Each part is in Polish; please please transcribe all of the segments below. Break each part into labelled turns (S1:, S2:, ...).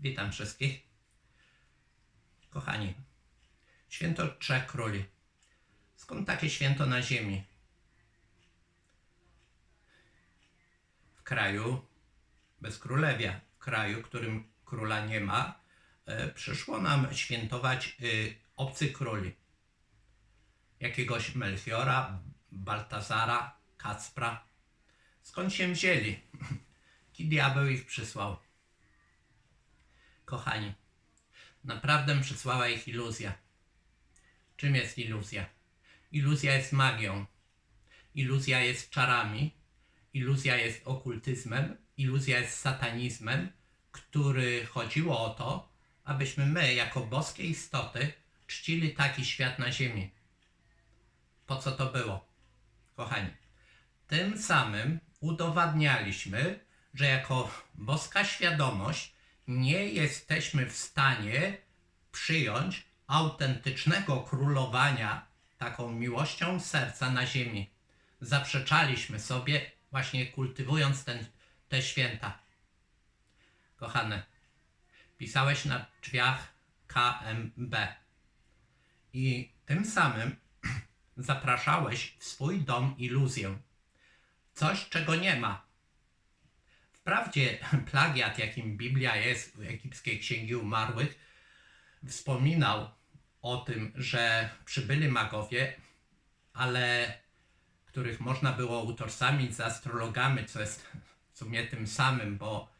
S1: Witam wszystkich. Kochani, święto Trzech Króli. Skąd takie święto na ziemi? W kraju bez królewia, w kraju, w którym króla nie ma, e, przyszło nam świętować y, obcy króli. Jakiegoś Melchiora, Baltazara, Kacpra. Skąd się wzięli? Ki diabeł ich przysłał? Kochani, naprawdę przysłała ich iluzja. Czym jest iluzja? Iluzja jest magią. Iluzja jest czarami. Iluzja jest okultyzmem. Iluzja jest satanizmem, który chodziło o to, abyśmy my, jako boskie istoty, czcili taki świat na ziemi. Po co to było? Kochani, tym samym udowadnialiśmy, że jako boska świadomość nie jesteśmy w stanie przyjąć autentycznego królowania taką miłością serca na ziemi. Zaprzeczaliśmy sobie, właśnie kultywując ten, te święta. Kochane, pisałeś na drzwiach KMB i tym samym zapraszałeś w swój dom iluzję. Coś, czego nie ma. Wprawdzie plagiat, jakim Biblia jest w egipskiej księgi umarłych, wspominał o tym, że przybyli magowie, ale których można było utożsamić z astrologami, co jest w sumie tym samym, bo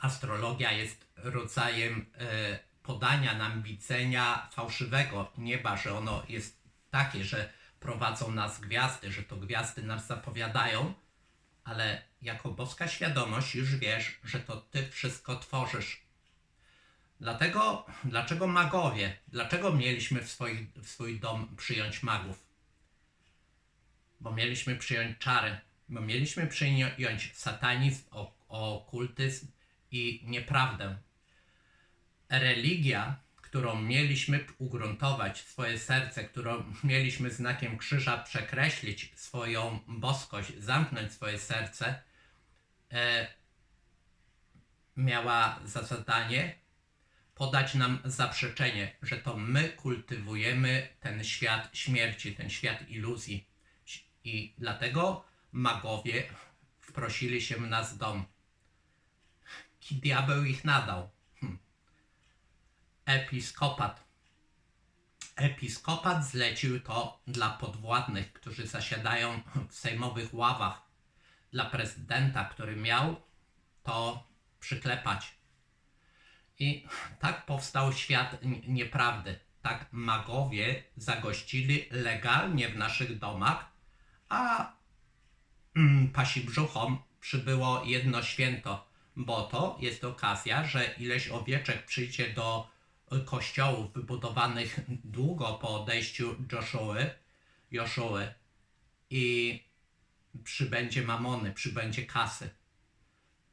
S1: astrologia jest rodzajem e, podania nam widzenia fałszywego nieba, że ono jest takie, że prowadzą nas gwiazdy, że to gwiazdy nas zapowiadają, ale jako boska świadomość już wiesz, że to ty wszystko tworzysz. Dlatego, dlaczego magowie? Dlaczego mieliśmy w, swoich, w swój dom przyjąć magów? Bo mieliśmy przyjąć czary, bo mieliśmy przyjąć satanizm, okultyzm i nieprawdę. Religia, którą mieliśmy ugruntować swoje serce, którą mieliśmy znakiem krzyża przekreślić swoją boskość, zamknąć swoje serce, e, miała za zadanie podać nam zaprzeczenie, że to my kultywujemy ten świat śmierci, ten świat iluzji. I dlatego magowie wprosili się w nas dom. Ki diabeł ich nadał. Episkopat. Episkopat zlecił to dla podwładnych, którzy zasiadają w sejmowych ławach, dla prezydenta, który miał to przyklepać. I tak powstał świat nieprawdy. Tak magowie zagościli legalnie w naszych domach, a mm, pasi brzuchom przybyło jedno święto, bo to jest okazja, że ileś owieczek przyjdzie do kościołów wybudowanych długo po odejściu Joshuły, Joshuły i przybędzie mamony, przybędzie kasy.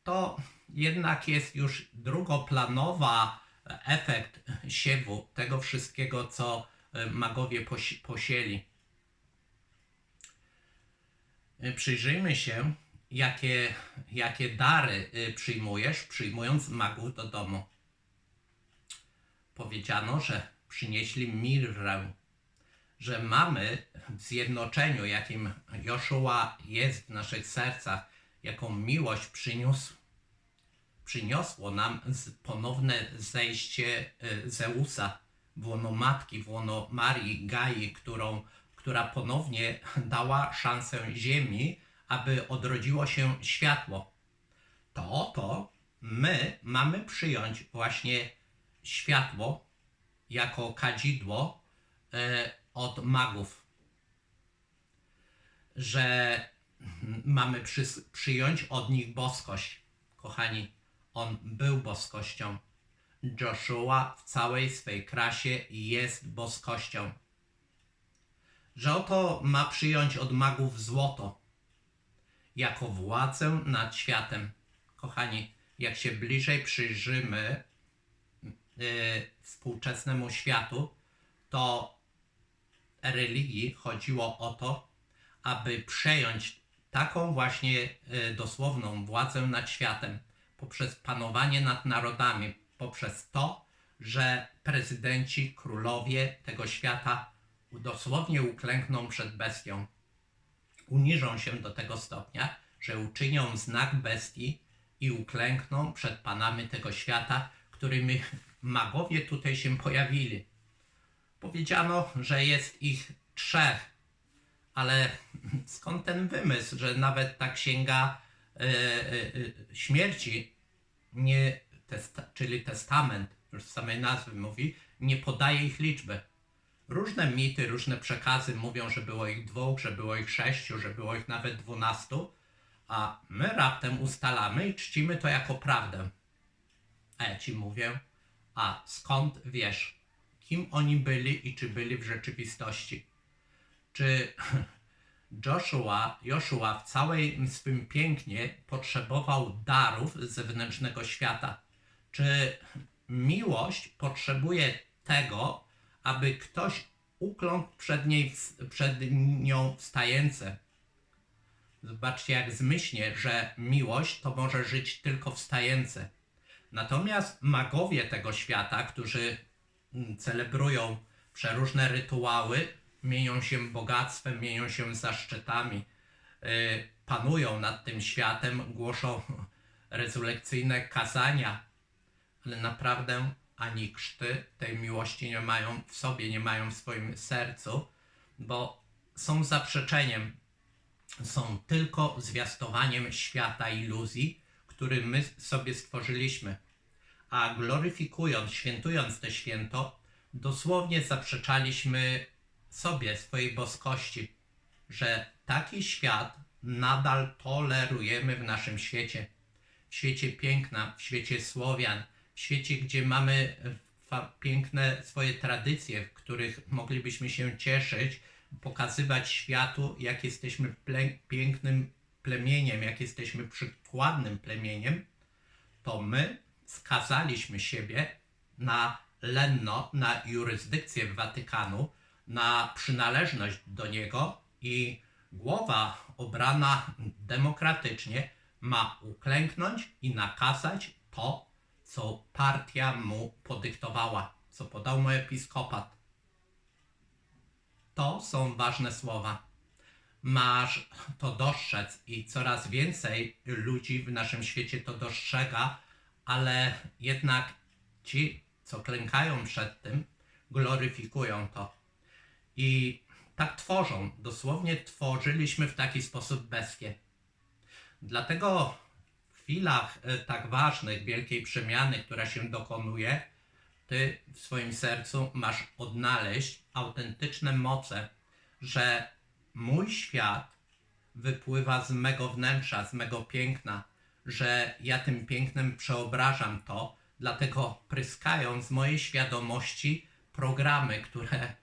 S1: To jednak jest już drugoplanowa efekt siewu tego wszystkiego, co y, magowie posi- posieli. Y, Przyjrzyjmy się, jakie, jakie dary y, przyjmujesz, przyjmując magów do domu. Powiedziano, że przynieśli mirrę, że mamy w zjednoczeniu, jakim Joshua jest w naszych sercach, jaką miłość przyniósł, przyniosło nam ponowne zejście y, Zeusa w łono matki, w łono Marii, Gai, którą, która ponownie dała szansę Ziemi, aby odrodziło się światło. To oto my mamy przyjąć właśnie światło jako kadzidło e, od magów. Że mamy przys- przyjąć od nich boskość. Kochani, on był boskością. Joshua w całej swej krasie jest boskością. Że oto ma przyjąć od magów złoto jako władzę nad światem. Kochani, jak się bliżej przyjrzymy współczesnemu światu, to religii chodziło o to, aby przejąć taką właśnie y, dosłowną władzę nad światem, poprzez panowanie nad narodami, poprzez to, że prezydenci, królowie tego świata dosłownie uklękną przed bestią. Uniżą się do tego stopnia, że uczynią znak bestii i uklękną przed panami tego świata, którymi magowie tutaj się pojawili. Powiedziano, że jest ich trzech, ale skąd ten wymysł, że nawet ta księga e, e, e, śmierci, nie, testa, czyli testament, już z samej nazwy mówi, nie podaje ich liczby. Różne mity, różne przekazy mówią, że było ich dwóch, że było ich sześciu, że było ich nawet dwunastu, a my raptem ustalamy i czcimy to jako prawdę. A ja ci mówię, a skąd wiesz, kim oni byli i czy byli w rzeczywistości? Czy Joshua, Joshua w całej swym pięknie potrzebował darów z zewnętrznego świata? Czy miłość potrzebuje tego, aby ktoś ukląkł przed, niej, przed nią wstające? Zobaczcie, jak zmyślnie, że miłość to może żyć tylko wstające. Natomiast magowie tego świata, którzy mm, celebrują przeróżne rytuały, mienią się bogactwem, mienią się zaszczytami, yy, panują nad tym światem, głoszą rezulekcyjne kazania, ale naprawdę ani krzty tej miłości nie mają w sobie, nie mają w swoim sercu, bo są zaprzeczeniem, są tylko zwiastowaniem świata iluzji, który my sobie stworzyliśmy. A gloryfikując, świętując to święto, dosłownie zaprzeczaliśmy sobie, swojej boskości, że taki świat nadal tolerujemy w naszym świecie. W świecie piękna, w świecie Słowian, w świecie, gdzie mamy piękne swoje tradycje, w których moglibyśmy się cieszyć, pokazywać światu, jak jesteśmy pięknym plemieniem, jak jesteśmy przykładnym plemieniem, to my skazaliśmy siebie na lenno, na jurysdykcję Watykanu, na przynależność do niego i głowa obrana demokratycznie ma uklęknąć i nakazać to, co partia mu podyktowała, co podał mu episkopat. To są ważne słowa. Masz to dostrzec i coraz więcej ludzi w naszym świecie to dostrzega, ale jednak ci, co klękają przed tym, gloryfikują to. I tak tworzą, dosłownie tworzyliśmy w taki sposób bestię. Dlatego w chwilach e, tak ważnych, wielkiej przemiany, która się dokonuje, ty w swoim sercu masz odnaleźć autentyczne moce, że mój świat wypływa z mego wnętrza, z mego piękna, że ja tym pięknem przeobrażam to, dlatego pryskają z mojej świadomości programy, które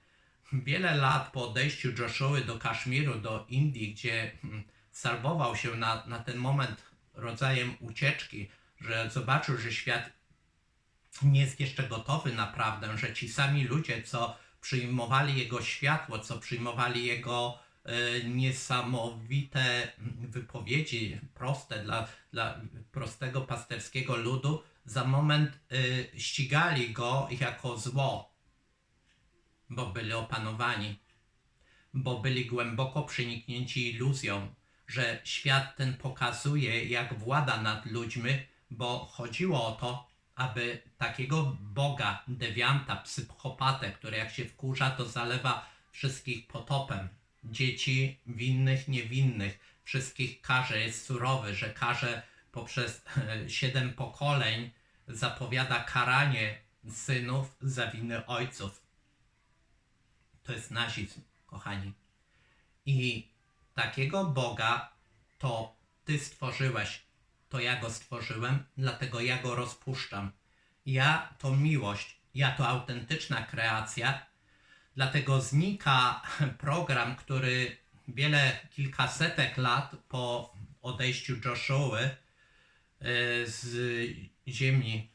S1: wiele lat po odejściu Joshua do Kaszmiru, do Indii, gdzie mm, salwował się na, na ten moment rodzajem ucieczki, że zobaczył, że świat nie jest jeszcze gotowy naprawdę, że ci sami ludzie, co przyjmowali jego światło, co przyjmowali jego niesamowite wypowiedzi, proste dla, dla prostego pasterskiego ludu, za moment e, ścigali go jako zło, bo byli opanowani, bo byli głęboko przeniknięci iluzją, że świat ten pokazuje, jak włada nad ludźmi, bo chodziło o to, aby takiego Boga, dewianta, psychopatę, który jak się wkurza, to zalewa wszystkich potopem. Dzieci winnych, niewinnych, wszystkich karze, jest surowy, że karze poprzez siedem pokoleń zapowiada karanie synów za winy ojców. To jest nazizm, kochani. I takiego Boga to Ty stworzyłeś, to ja go stworzyłem, dlatego ja go rozpuszczam. Ja to miłość, ja to autentyczna kreacja, dlatego znika program, który wiele, kilkasetek lat po odejściu Joshua y, z ziemi,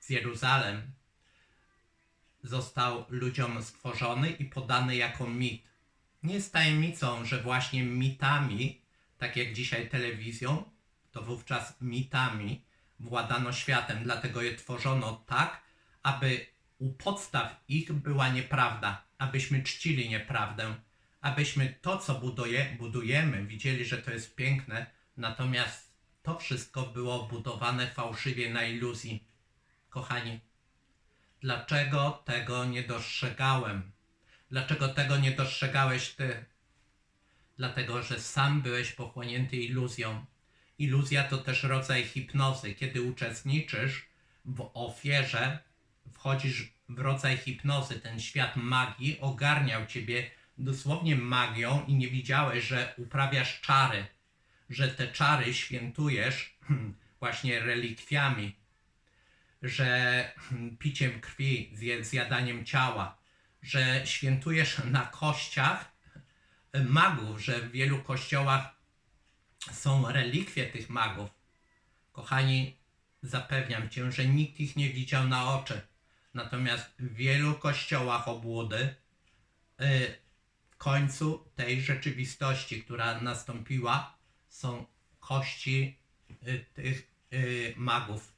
S1: z Jeruzalem, został ludziom stworzony i podany jako mit. Nie jest tajemnicą, że właśnie mitami, tak jak dzisiaj telewizją, to wówczas mitami władano światem, dlatego je tworzono tak, aby u podstaw ich była nieprawda, abyśmy czcili nieprawdę, abyśmy to, co buduje, budujemy, widzieli, że to jest piękne, natomiast to wszystko było budowane fałszywie na iluzji. Kochani, dlaczego tego nie dostrzegałem? Dlaczego tego nie dostrzegałeś ty? Dlatego, że sam byłeś pochłonięty iluzją. Iluzja to też rodzaj hipnozy. Kiedy uczestniczysz w ofierze, wchodzisz rodzaj hipnozy. Ten świat magii ogarniał ciebie dosłownie magią i nie widziałeś, że uprawiasz czary, że te czary świętujesz właśnie relikwiami, że piciem krwi, zjadaniem ciała, że świętujesz na kościach magów, że w wielu kościołach są relikwie tych magów. Kochani, zapewniam cię, że nikt ich nie widział na oczy. Natomiast w wielu kościołach obłudy y, w końcu tej rzeczywistości, która nastąpiła, są kości y, tych y, magów.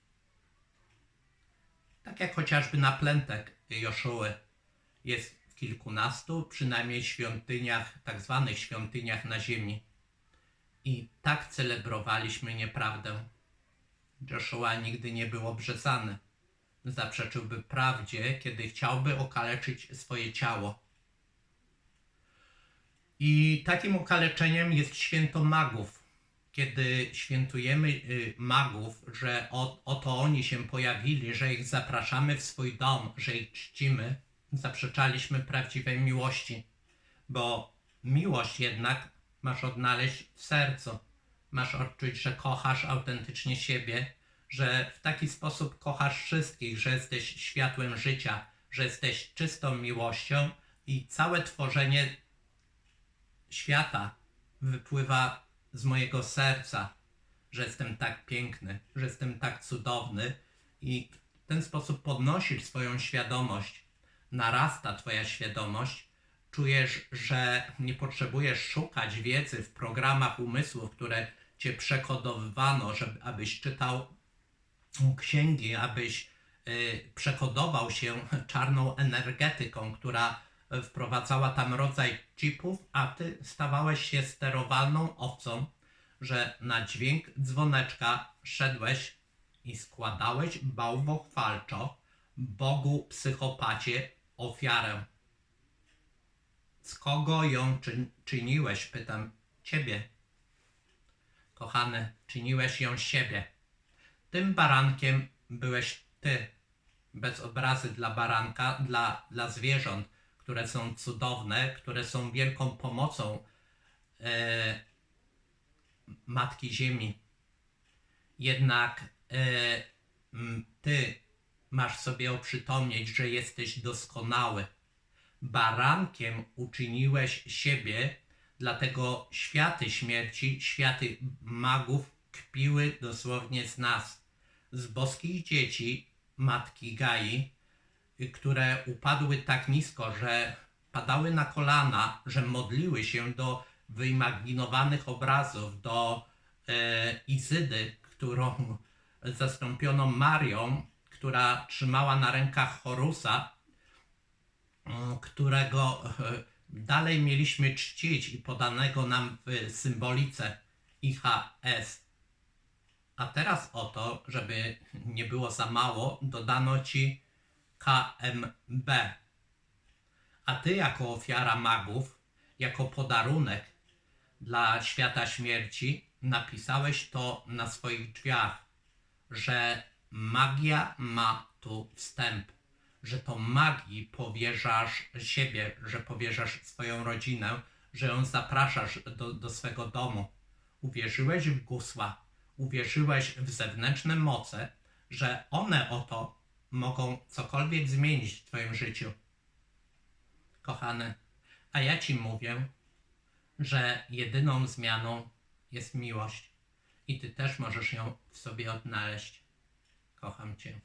S1: Tak jak chociażby na plętek Joszuły jest w kilkunastu przynajmniej świątyniach, tak zwanych świątyniach na ziemi. I tak celebrowaliśmy nieprawdę. Joshua nigdy nie był obrzezany. Zaprzeczyłby prawdzie, kiedy chciałby okaleczyć swoje ciało. I takim okaleczeniem jest święto magów. Kiedy świętujemy y, magów, że o, oto oni się pojawili, że ich zapraszamy w swój dom, że ich czcimy, zaprzeczaliśmy prawdziwej miłości. Bo miłość jednak masz odnaleźć w sercu. Masz odczuć, że kochasz autentycznie siebie, że w taki sposób kochasz wszystkich, że jesteś światłem życia, że jesteś czystą miłością i całe tworzenie świata wypływa z mojego serca, że jestem tak piękny, że jestem tak cudowny i w ten sposób podnosisz swoją świadomość, narasta Twoja świadomość, czujesz, że nie potrzebujesz szukać wiedzy w programach umysłu, które Cię przekodowywano, żeby, abyś czytał księgi, abyś y, przekodował się czarną energetyką, która wprowadzała tam rodzaj chipów, a ty stawałeś się sterowalną owcą, że na dźwięk dzwoneczka szedłeś i składałeś bałwochwalczo Bogu psychopacie ofiarę. Z kogo ją czyn- czyniłeś? Pytam ciebie. Kochany, czyniłeś ją z siebie. Tym barankiem byłeś ty. Bez obrazy dla baranka, dla, dla zwierząt, które są cudowne, które są wielką pomocą e, Matki Ziemi. Jednak e, ty masz sobie oprzytomnieć, że jesteś doskonały. Barankiem uczyniłeś siebie, dlatego światy śmierci, światy magów kpiły dosłownie z nas, z boskich dzieci matki Gai, które upadły tak nisko, że padały na kolana, że modliły się do wyimaginowanych obrazów, do e, Izydy, którą zastąpiono Marią, która trzymała na rękach Horusa, mm, którego e, dalej mieliśmy czcić i podanego nam w symbolice IHS. A teraz oto, żeby nie było za mało, dodano ci KMB. A ty jako ofiara magów, jako podarunek dla świata śmierci, napisałeś to na swoich drzwiach, że magia ma tu wstęp, że to magii powierzasz siebie, że powierzasz swoją rodzinę, że ją zapraszasz do, do swego domu. Uwierzyłeś w gusła, uwierzyłeś w zewnętrzne moce, że one oto mogą cokolwiek zmienić w Twoim życiu. Kochany, a ja Ci mówię, że jedyną zmianą jest miłość i Ty też możesz ją w sobie odnaleźć. Kocham Cię.